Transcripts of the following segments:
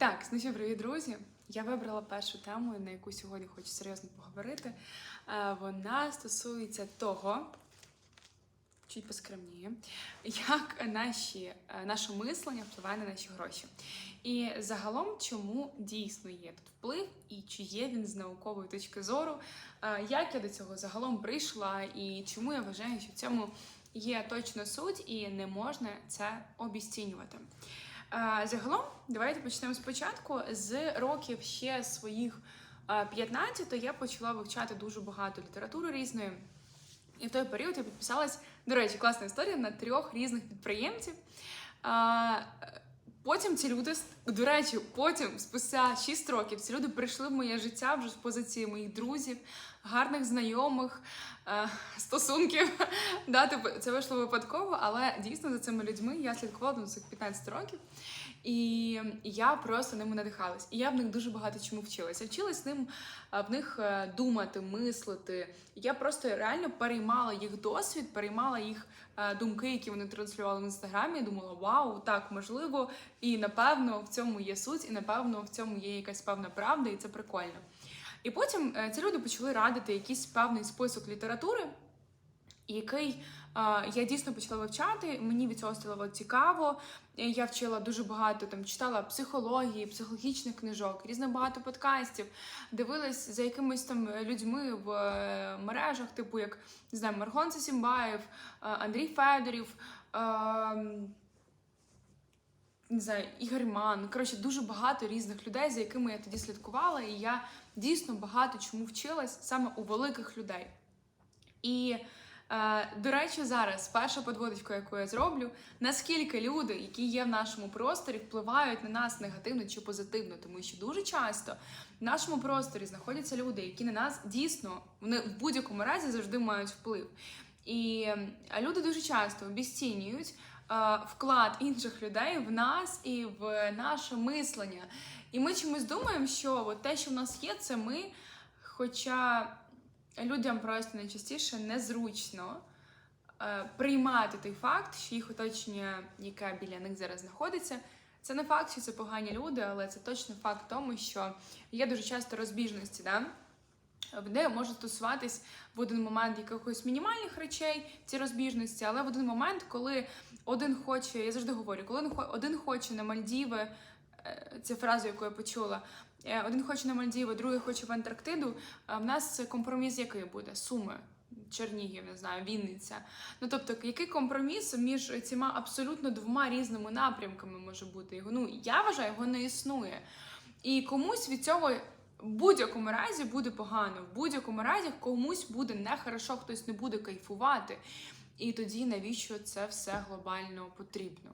Так, ну що, привіт, друзі. Я вибрала першу тему, на яку сьогодні хочу серйозно поговорити. Е, Вона стосується того, чуть поскромніє, як наші, е, наше мислення впливає на наші гроші. І загалом, чому дійсно є тут вплив, і чи є він з наукової точки зору, е, як я до цього загалом прийшла, і чому я вважаю, що в цьому є точно суть, і не можна це обіцінювати. Загалом, давайте почнемо спочатку. З років ще своїх е, 15 то я почала вивчати дуже багато літератури різної. І в той період я підписалась, до речі, класна історія на трьох різних підприємців. Потім ці люди, до речі, потім, спустя 6 років, ці люди прийшли в моє життя вже з позиції моїх друзів, гарних знайомих, е, стосунків. Да, типу, це вийшло випадково, але дійсно за цими людьми я слідкувала до цих 15 років. І я просто ними надихалась. І я в них дуже багато чому вчилася. Вчилась ним в них е, думати, мислити. Я просто реально переймала їх досвід, переймала їх е, думки, які вони транслювали в інстаграмі. Я Думала, вау, так можливо, і напевно в цьому є суть, і напевно в цьому є якась певна правда, і це прикольно. І потім е, ці люди почали радити якийсь певний список літератури, який е, я дійсно почала вивчати. Мені від цього стало цікаво. Е, Я вчила дуже багато там, читала психології, психологічних книжок, різно багато подкастів, дивилась за якимись там людьми в е, мережах, типу як не знаю, Маргон Сімбаєв, Андрій Федорів. е, Не знаю, Ігор Ман, коротше, дуже багато різних людей, за якими я тоді слідкувала, і я дійсно багато чому вчилась саме у великих людей. І Е, До речі, зараз перша подводочка, яку я зроблю, наскільки люди, які є в нашому просторі, впливають на нас негативно чи позитивно, тому що дуже часто в нашому просторі знаходяться люди, які на нас дійсно вони в будь-якому разі завжди мають вплив. І люди дуже часто обіцінюють е, вклад інших людей в нас і в наше мислення. І ми чомусь думаємо, що от те, що в нас є, це ми. Хоча людям просто найчастіше незручно е, приймати той факт, що їх оточення, яке біля них зараз знаходиться, це не факт, що це погані люди, але це точно факт тому, що є дуже часто розбіжності, да? де можуть стосуватись в один момент якихось мінімальних речей, ці розбіжності, але в один момент, коли один хоче, я завжди говорю, коли один хоче на Мальдіви, е, це фраза, яку я почула. Е, Один хоче на Мальдіви, другий хоче в Антарктиду. В нас компроміс який буде? Суми, Чернігів, не знаю, Вінниця. Ну тобто, який компроміс між цими абсолютно двома різними напрямками може бути? Ну я вважаю, його не існує. І комусь від цього в будь-якому разі буде погано, в будь-якому разі комусь буде нехорошо, хтось не буде кайфувати. І тоді навіщо це все глобально потрібно?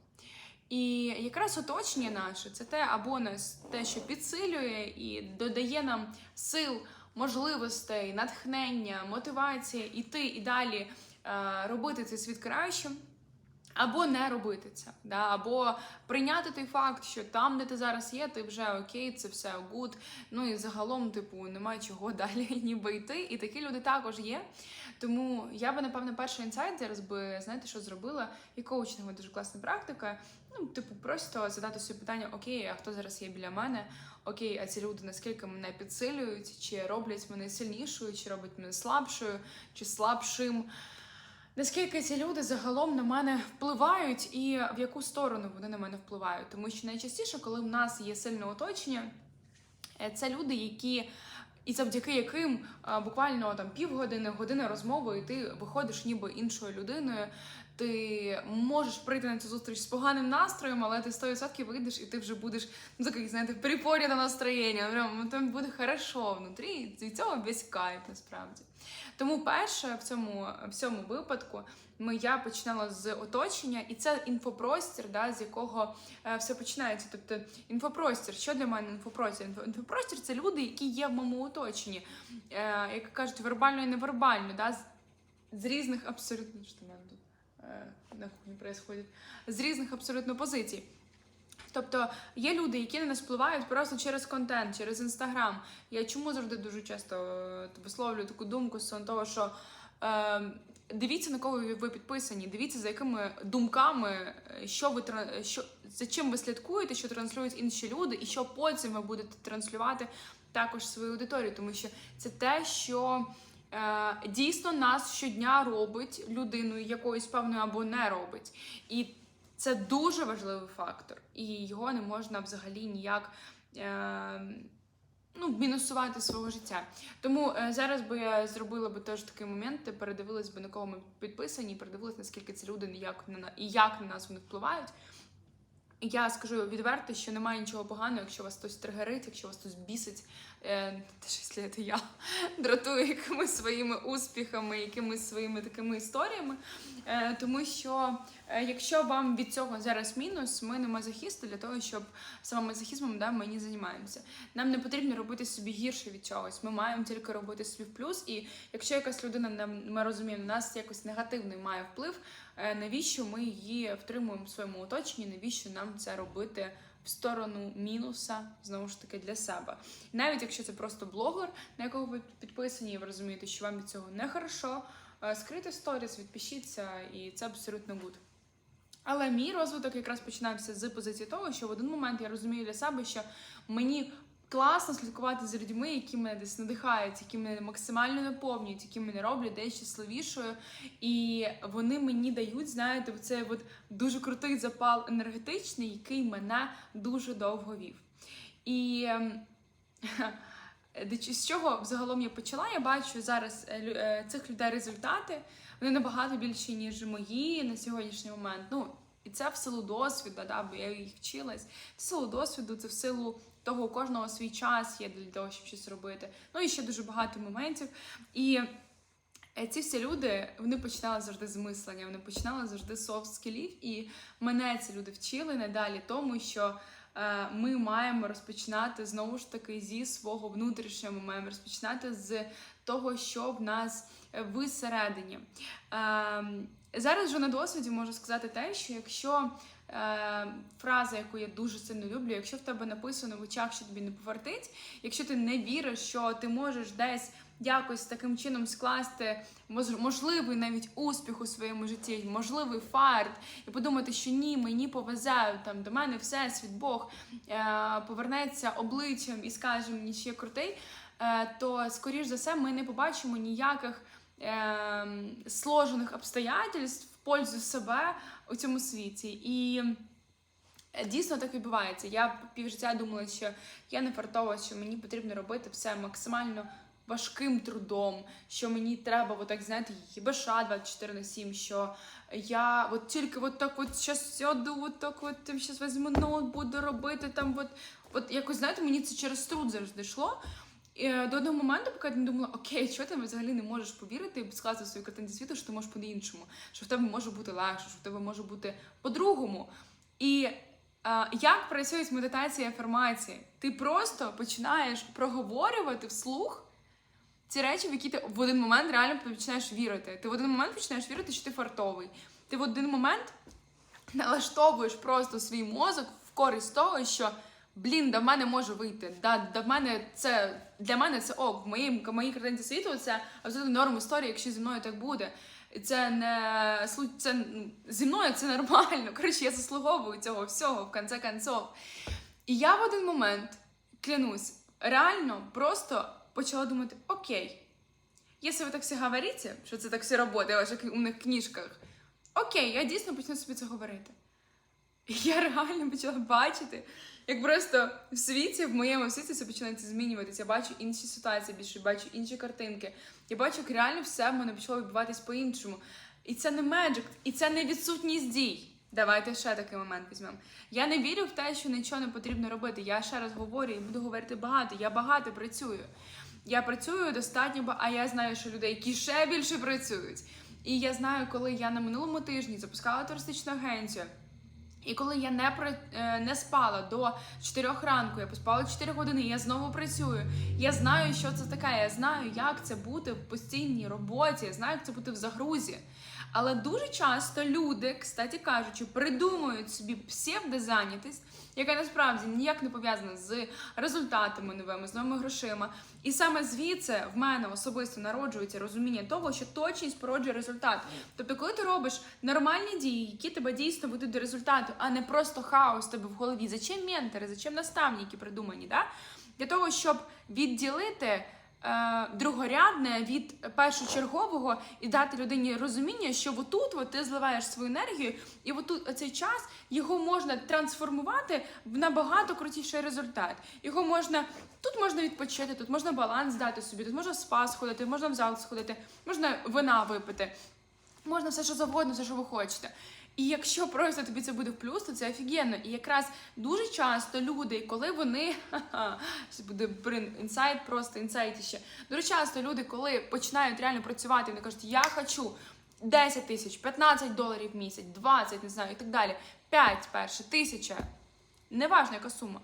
І якраз оточення наше це те або нас те, що підсилює і додає нам сил, можливостей, натхнення, мотивації іти і далі е, робити цей світ кращим. Або не робити це, да? або прийняти той факт, що там, де ти зараз є, ти вже окей, це все гуд. Ну і загалом, типу, немає чого далі ніби йти. І такі люди також є. Тому я би, напевно, перший інсайт зараз би, знаєте, що зробила, і коучингова дуже класна практика. Ну, типу, просто задати собі питання: Окей, а хто зараз є біля мене? Окей, а ці люди наскільки мене підсилюють, чи роблять мене сильнішою, чи роблять мене слабшою, чи слабшим. Наскільки ці люди загалом на мене впливають, і в яку сторону вони на мене впливають? Тому що найчастіше, коли в нас є сильне оточення, е, це люди, які і завдяки яким буквально там півгодини, години розмови, і ти виходиш ніби іншою людиною. Ти можеш прийти на цю зустріч з поганим настроєм, але ти 100% вийдеш і ти вже будеш ну знаєте, в припорі на настроєння. Ну, там буде хорошо внутрі, і цього весь кайф насправді. Тому перше в цьому, в цьому випадку ми, я починала з оточення, і це інфопростір, да, з якого е, все починається. Тобто інфопростір, що для мене інфопростір? Інфо- Інфопростір це люди, які є в моєму оточенні, е, як кажуть, вербально і невербально, да, з, з різних абсолютно що там тут е, на кухні з різних абсолютно позицій. Тобто є люди, які на нас впливають просто через контент, через інстаграм. Я чому завжди дуже часто е, висловлюю таку думку стосовно того, що е, Дивіться, на кого ви підписані, дивіться, за якими думками, е, що ви що за чим ви слідкуєте, що транслюють інші люди, і що потім ви будете транслювати також свою аудиторію, тому що це те, що е, дійсно нас щодня робить людиною якоюсь певною або не робить. І це дуже важливий фактор, і його не можна взагалі ніяк. Е, Ну, мінусувати свого життя. Тому е, зараз би я зробила би теж такий момент, передивилась би на кого ми підписані, передивилась, наскільки це люди як на і як на нас вони впливають. Я скажу відверто, що немає нічого поганого, якщо вас хтось тригерить, якщо вас хтось бісить, е, теж якщо це я дратую якимись своїми успіхами, якимись своїми такими історіями. Е, тому що якщо вам від цього зараз мінус, ми не мазохісти для того, щоб саме мазохізмом да, ми не займаємося. Нам не потрібно робити собі гірше від чогось. Ми маємо тільки робити собі в плюс. І якщо якась людина нам ми розуміємо, на нас якось негативний має вплив, е, навіщо ми її втримуємо в своєму оточенні? Навіщо нам це робити? В сторону мінуса знову ж таки для себе, навіть якщо це просто блогер, на якого ви підписані, і ви розумієте, що вам від цього не хорошо, е, скрийте сторіс, відпишіться, і це абсолютно гуд. Але мій розвиток якраз починався з позиції того, що в один момент я розумію для себе, що мені класно слідкувати за людьми, які мене десь надихають, які мене максимально наповнюють, які мене роблять десь щасливішою. І вони мені дають, знаєте, цей от дуже крутий запал енергетичний, який мене дуже довго вів. І ем, з чого взагалом я почала? Я бачу зараз е, е, цих людей результати. Вони набагато більші, ніж мої на сьогоднішній момент. Ну, і це в силу досвіду, да, бо я їх вчилась. В силу досвіду, це в силу того, у кожного свій час є для того, щоб щось робити. Ну і ще дуже багато моментів. І е, ці всі люди вони починали завжди з мислення, вони починали завжди софт скілів, і мене ці люди вчили надалі тому, що е, ми маємо розпочинати знову ж таки зі свого внутрішнього. Ми маємо розпочинати з того, що в нас е, всередині. Е, зараз вже на досвіді можу сказати те, що якщо е, фраза, яку я дуже сильно люблю, якщо в тебе написано в очах, що тобі не повертить, якщо ти не віриш, що ти можеш десь якось таким чином скласти мож- можливий навіть успіх у своєму житті, можливий фарт, і подумати, що ні, мені повезе там до мене всесвіт, Бог е, повернеться обличчям і скаже мені, що я крутий, е, то скоріш за все ми не побачимо ніяких е, сложених обстоятельств в пользу себе у цьому світі. І дійсно так відбувається. Я півжиття думала, що я не фартова, що мені потрібно робити все максимально важким трудом, що мені треба, от так знаєте, їбаша 24 на 7, що я от тільки от так от щас сяду, от так от там щас візьму ноут, буду робити там, от, от якось, знаєте, мені це через труд завжди йшло. І е, до одного моменту, поки я не думала, окей, що ти взагалі не можеш повірити і скласти свою картинці світу, що ти можеш по-іншому, що в тебе може бути легше, що в тебе може бути по-другому. І е, як працюють медитації і афірмації? Ти просто починаєш проговорювати вслух ці речі, в які ти в один момент реально починаєш вірити. Ти в один момент починаєш вірити, що ти фартовий. Ти в один момент налаштовуєш просто свій мозок в користь того, що блін, до мене може вийти. Да, до мене це для мене це ок. В моїй, моїй картинці світу це абсолютно норм історії, якщо зі мною так буде. Це не це зі мною це нормально. Коротше, я заслуговую цього всього в конце концов. І я в один момент клянусь, реально просто почала думати: окей, якщо ви так все говорите, що це так все працює в ваших умних книжках, окей, я дійсно почну собі це говорити. І я реально почала бачити, як просто в світі, в моєму світі це починається змінюватися. Я бачу інші ситуації більше, бачу інші картинки. Я бачу, як реально все в мене почало відбуватись по-іншому. І це не меджик, і це не відсутність дій. Давайте ще такий момент візьмемо. Я не вірю в те, що нічого не потрібно робити. Я ще раз говорю і буду говорити багато. Я багато працюю. Я працюю достатньо, бо а я знаю, що людей, які ще більше працюють. І я знаю, коли я на минулому тижні запускала туристичну агенцію. І коли я не про е, не спала до 4 ранку, я поспала 4 години, я знову працюю. Я знаю, що це таке. Я знаю, як це бути в постійній роботі. Я знаю, як це бути в загрузі. Але дуже часто люди, кстати кажучи, придумують собі псевдозайнятість, яка насправді ніяк не пов'язана з результатами новими, з новими грошима. І саме звідси в мене особисто народжується розуміння того, що точність породжує результат. Тобто, коли ти робиш нормальні дії, які тебе дійсно ведуть до результату, а не просто хаос тебе в голові. Зачем ментори, зачем наставники придумані? Да? Для того, щоб відділити другорядне від першочергового і дати людині розуміння, що отут от ти зливаєш свою енергію, і отут цей час його можна трансформувати в набагато крутіший результат. Його можна тут можна відпочити, тут можна баланс дати собі, тут можна в спа сходити, можна в зал сходити, можна вина випити, можна все, що завгодно, все, що ви хочете. І якщо просто тобі це буде в плюс, то це офігенно. І якраз дуже часто люди, коли вони ха-ха, буде інсайт, просто інсайтіще. Дуже часто люди, коли починають реально працювати, вони кажуть, я хочу 10 тисяч, 15 доларів в місяць, 20, не знаю, і так далі. 5 перше, тисяча, неважно яка сума.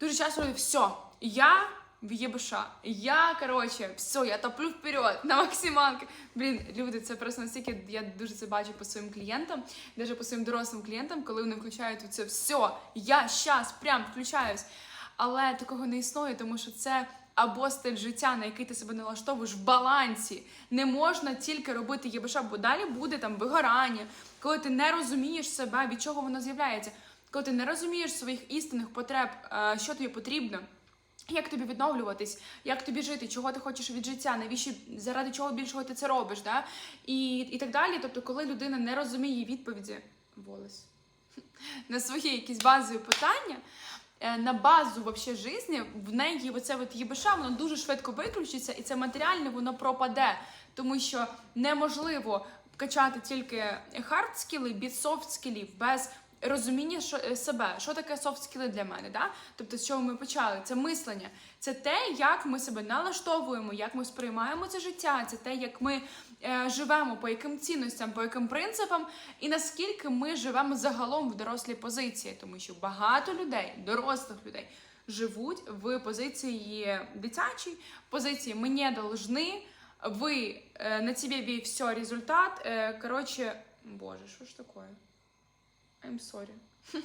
Дуже часто люди, все, я в ЄБШ, я, короче, все, я топлю вперед на максималки. Блін, люди, це просто настільки, я дуже це бачу по своїм клієнтам, навіть по своїм дорослим клієнтам, коли вони включають це все, я щас прям включаюсь. Але такого не існує, тому що це або стиль життя, на який ти себе налаштовуєш в балансі. Не можна тільки робити ЄБШ, бо далі буде там вигорання, коли ти не розумієш себе, від чого воно з'являється, коли ти не розумієш своїх істинних потреб, е, що тобі потрібно. Як тобі відновлюватись, як тобі жити, чого ти хочеш від життя, навіщо заради чого більшого ти це робиш, да? і, і так далі.Тобто, коли людина не розуміє відповіді волос на свої якісь базові питання, е, на базу вообще житті, в неї оце от ЄБШ, воно дуже швидко виключиться, і це матеріальне воно пропаде, тому що неможливо качати тільки хард скіли без софт скілів, без розуміння що, е, себе, що таке софт скіли для мене. Да? Тобто, з чого ми почали? Це мислення, це те, як ми себе налаштовуємо, як ми сприймаємо це життя, це те, як ми е, живемо, по яким цінностям, по яким принципам, і наскільки ми живемо загалом в дорослій позиції, тому що багато людей, дорослих людей, живуть в позиції дитячій, позиції мені должны, ви е, на тебе все результат. Е, коротше, боже, що ж таке? I'm sorry.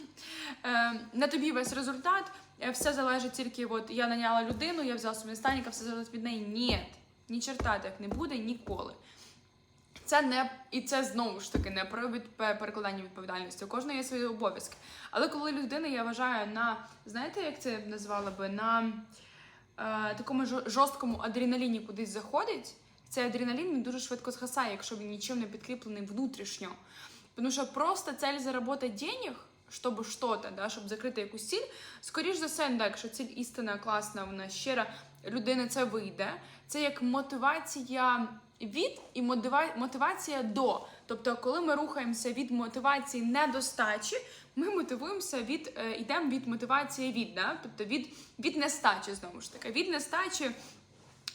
Е, На тобі весь результат, е, все залежить тільки, от я наняла людину, я взяла собі наставника, все залежить від неї. Ні, ні черта так не буде ніколи. Це не і це знову ж таки не про від, перекладання відповідальності. У кожного є свої обов'язки. Але коли людина, я вважаю, на знаєте, як це назвала би, на е, такому жо- жорсткому адреналіні кудись заходить, цей адреналін він дуже швидко згасає, якщо він нічим не підкріплений внутрішньо. Потому что просто цель заработать денег, щоб что-то, да, щоб закрити якусь ціль, скоріш за все, да, якщо ціль істина класна, вона щира, людина це вийде. Це як мотивація від і мотива- мотивація до. Тобто, коли ми рухаємося від мотивації недостачі, ми мотивуємося від е, йдемо від мотивації від, да? тобто від, від нестачі, знову ж таки, від нестачі.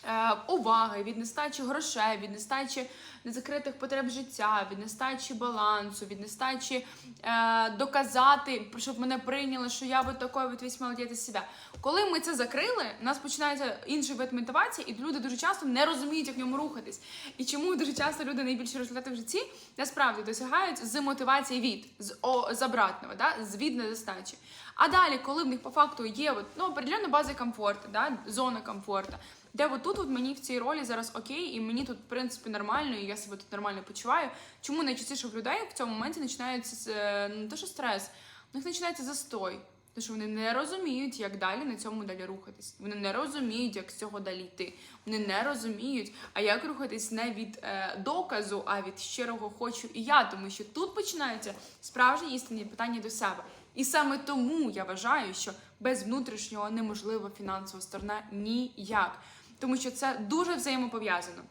Е, Уваги, від нестачі грошей, від нестачі незакритих потреб життя, від нестачі балансу, від нестачі е, доказати, щоб мене прийняли, що я вот такой вот весь молодець себе. Коли ми це закрили, у нас починається інший вид мотивації, і люди дуже часто не розуміють, як в ньому рухатись. І чому дуже часто люди найбільші результати в житті насправді досягають з мотивації від, з, о, з обратного, да? з від недостачі. А далі, коли в них по факту є от, ну, определенна база комфорту, да? зона комфорту, де от тут от мені в цій ролі зараз окей, і мені тут, в принципі, нормально, і я себе тут нормально почуваю. Чому найчастіше в людей в цьому моменті починається е, не те, що стрес, у них починається застой. Тому що вони не розуміють, як далі на цьому далі рухатись. Вони не розуміють, як з цього далі йти. Вони не розуміють, а як рухатись не від е, доказу, а від щирого хочу і я. Тому що тут починаються справжні істинні питання до себе. І саме тому я вважаю, що без внутрішнього неможлива фінансова сторона ніяк. Тому що це дуже взаємопов'язано.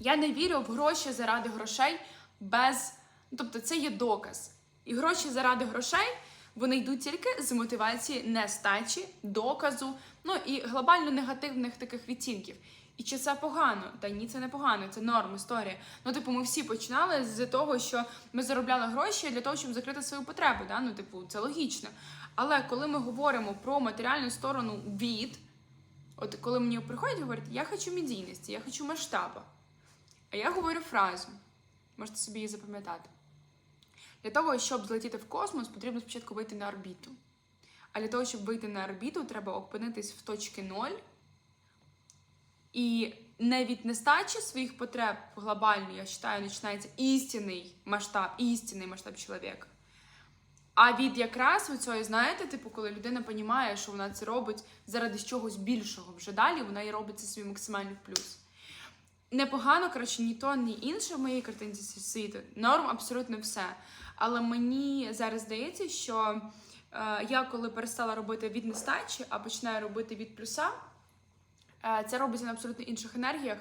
Я не вірю в гроші заради грошей без. Тобто це є доказ. І гроші заради грошей вони йдуть тільки з мотивації нестачі, доказу, ну і глобально негативних таких відтінків. І чи це погано? Та ні, це не погано, це норм, історія. Ну, типу, ми всі починали з того, що ми заробляли гроші для того, щоб закрити свою потребу. Да? Ну, типу, це логічно. Але коли ми говоримо про матеріальну сторону від, от коли мені приходять говорять, я хочу медійності, я хочу масштаба. А я говорю фразу: Можете собі її запам'ятати. Для того, щоб злетіти в космос, потрібно спочатку вийти на орбіту. А для того, щоб вийти на орбіту, треба опинитись в точці 0 і не від нестачі своїх потреб глобально, я вважаю, починається істинний масштаб, істинний масштаб чоловіка. А від якраз у цього, знаєте, типу, коли людина розуміє, що вона це робить заради чогось більшого вже далі, вона і робить це свій максимальний плюс. Непогано, коротше, ні то, ні інше в моїй картинці світу. Норм абсолютно все. Але мені зараз здається, що е, я коли перестала робити від нестачі, а починаю робити від плюса, е, це робиться на абсолютно інших енергіях.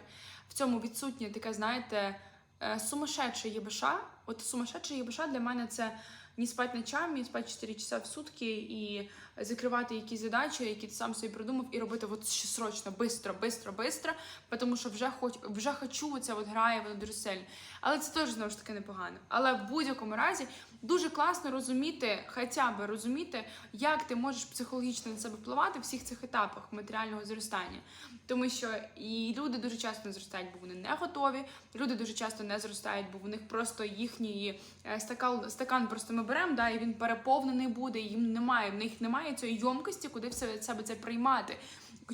В цьому відсутнє таке, знаєте, е, сумасшедше єбиша. От сумасшедше єбиша для мене це не спати ночами, не спати 4 часа в сутки і закривати якісь задачі, які ти сам собі придумав, і робити от ще срочно, бистро, бистро, бистро, тому що вже хоч вже хочу, це от грає воно дуже сильно. Але це теж знову ж таки непогано. Але в будь-якому разі дуже класно розуміти, хоча б розуміти, як ти можеш психологічно на себе впливати в всіх цих етапах матеріального зростання. Тому що і люди дуже часто не зростають, бо вони не готові. Люди дуже часто не зростають, бо в них просто їхній е, стакан, стакан просто ми беремо, да, і він переповнений буде. Їм немає, в них немає цієї йомкості, куди все від себе це приймати.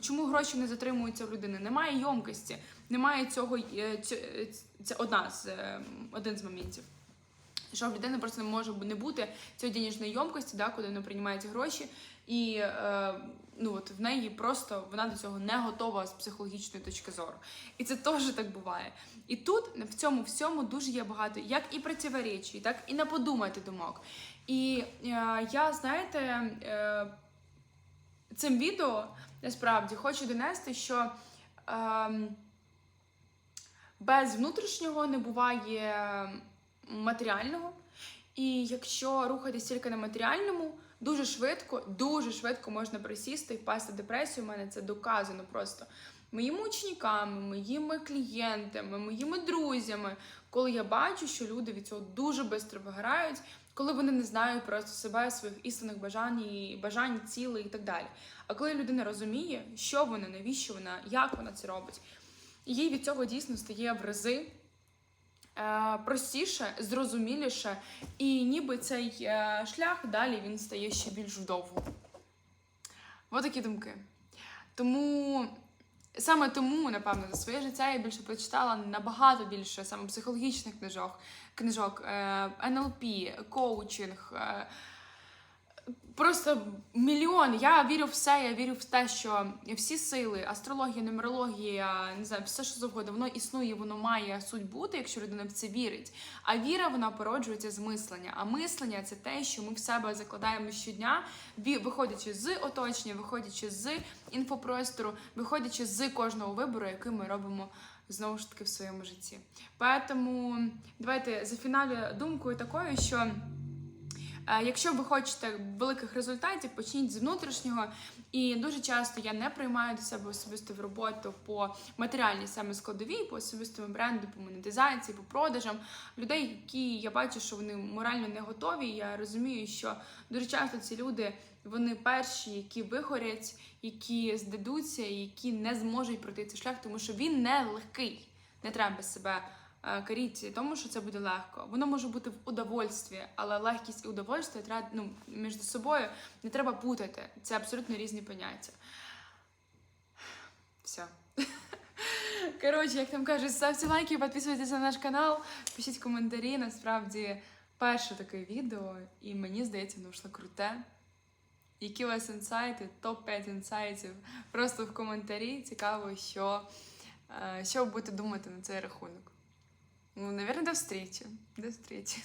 Чому гроші не затримуються в людини? Немає йомкості, немає цього. е, е, Це одна з е, один з моментів. Що в людини просто не може не бути цієї денежної йомкості, да, куди вона приймає ці гроші, і е, ну от в неї просто вона до цього не готова з психологічної точки зору. І це теж так буває. І тут в цьому всьому дуже є багато як і противоречій, так і не подумати думок. І е, я, знаєте, е, цим відео насправді хочу донести, що е, без внутрішнього не буває матеріального. І якщо рухатись тільки на матеріальному, дуже швидко, дуже швидко можна присісти і впасти в депресію. У мене це доказано просто моїми учніками, моїми клієнтами, моїми друзями, коли я бачу, що люди від цього дуже швидко вигорають, коли вони не знають просто себе, своїх істинних бажань, і бажань, цілей і так далі. А коли людина розуміє, що вона, навіщо вона, як вона це робить, їй від цього дійсно стає в рази простіше, зрозуміліше, і ніби цей е, шлях далі він стає ще більш вдовго. Ось такі думки. Тому саме тому, напевно, за своє життя я більше прочитала набагато більше саме психологічних книжок, книжок, е, НЛП, коучинг. Просто мільйон. Я вірю в все. Я вірю в те, що всі сили, астрологія, нумерологія, не знаю, все що завгодно, воно існує, воно має суть бути, якщо людина в це вірить. А віра вона породжується з мислення. А мислення це те, що ми в себе закладаємо щодня, виходячи з оточення, виходячи з інфопростору, виходячи з кожного вибору, який ми робимо. Знову ж таки в своєму житті. Поэтому давайте зафіналю думкою такою, що Якщо ви хочете великих результатів, почніть з внутрішнього. І дуже часто я не приймаю до себе особисто в роботу по матеріальній саме складовій, по особистому бренду, по монетизації, по продажам людей, які я бачу, що вони морально не готові. Я розумію, що дуже часто ці люди вони перші, які вигорять, які здадуться, які не зможуть пройти цей шлях, тому що він не легкий. Не треба себе каріть тому, що це буде легко. Воно може бути в удовольстві, але легкість і удовольствие треба ну, між собою не треба путати. Це абсолютно різні поняття. Все. Коротше, як там кажуть, ставте лайки, підписуйтесь на наш канал, пишіть коментарі. Насправді, перше таке відео, і мені здається, воно вийшло круте. Які у вас інсайти, топ-5 інсайтів. Просто в коментарі цікаво, що, е, що ви будете думати на цей рахунок. Ну, наверное, до встречи. До встречі.